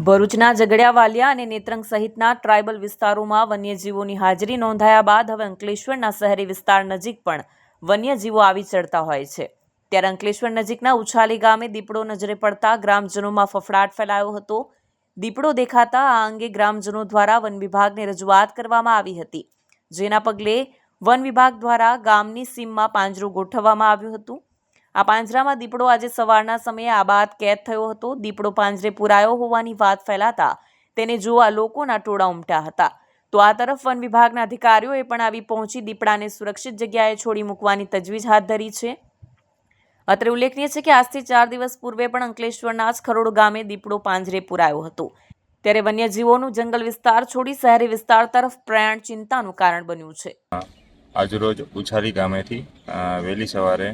ભરૂચના ઝઘડિયા વાલિયા અને નેત્રંગ સહિતના ટ્રાયબલ વિસ્તારોમાં વન્યજીવોની હાજરી નોંધાયા બાદ હવે અંકલેશ્વરના શહેરી વિસ્તાર નજીક પણ વન્યજીવો આવી ચડતા હોય છે. ત્યારે અંકલેશ્વર નજીકના ઉછાલી ગામે દીપડો નજરે પડતા ગ્રામજનોમાં ફફડાટ ફેલાયો હતો. દીપડો દેખાતા આ અંગે ગ્રામજનો દ્વારા વન વિભાગને રજૂઆત કરવામાં આવી હતી. જેના પગલે વન વિભાગ દ્વારા ગામની સીમમાં પાંજરું ગોઠવવામાં આવ્યું હતું. આ પાંજરામાં દીપડો આજે સવારના સમયે આબાદ કેદ થયો હતો. દીપડો પાંજરે પુરાયો હોવાની વાત ફેલાતા તેને જોવા લોકોના ટોળા ઉમટ્યા હતા. તો આ તરફ વન વિભાગના અધિકારીઓએ પણ આવી પહોંચી દીપડાને સુરક્ષિત જગ્યાએ છોડી મૂકવાની તજવીજ હાથ ધરી છે. અત્રે ઉલ્લેખનીય છે કે આજથી ચાર દિવસ પૂર્વે પણ અંકલેશ્વરના જ ખરોડ ગામે દીપડો પાંજરે પુરાયો હતો. ત્યારે વન્યજીવોનું જંગલ વિસ્તાર છોડી શહેરી વિસ્તાર તરફ પ્રયાણ ચિંતાનું કારણ બન્યું છે. આજરોજ ઉછારી ગામેથી વહેલી સવારે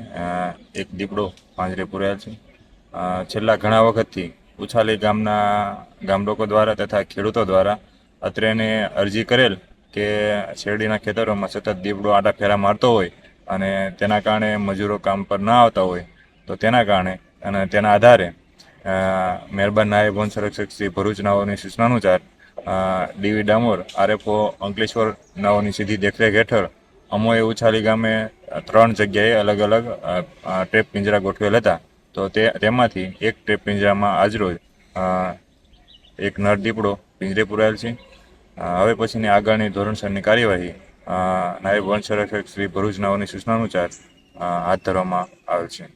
એક દીપડો પાંજરે પૂર્યા છે. છેલ્લા ઘણા વખતથી ઉછાલી ગામના ગામલોકો દ્વારા તથા ખેડૂતો દ્વારા અત્રેને અરજી કરેલ કે શેરડીના ખેતરોમાં સતત દીપડો આટા ફેરા મારતો હોય અને તેના કારણે મજૂરો કામ પર ન આવતા હોય, તો તેના કારણે અને તેના આધારે મહેરબાન નાયબ વન સંરક્ષક શ્રી ભરૂચ નાઓની સૂચનાનુસાર ડીવી ડામોર, આરએફઓ અંકલેશ્વર નાઓની સીધી દેખરેખ હેઠળ અમોએ ઉછાલી ગામે ત્રણ જગ્યાએ અલગ અલગ ટ્રેપ પિંજરા ગોઠવેલ હતા. તો તે, તેમાંથી એક ટ્રેપ પિંજરામાં આજરોજ એક નર દીપડો પિંજરે પુરાયેલ છે. હવે પછીની આગળની ધોરણસરની કાર્યવાહી નાયબ વન સંરક્ષક શ્રી ભરૂચ નાઓની સૂચનાનુસાર હાથ ધરવામાં આવેલ છે.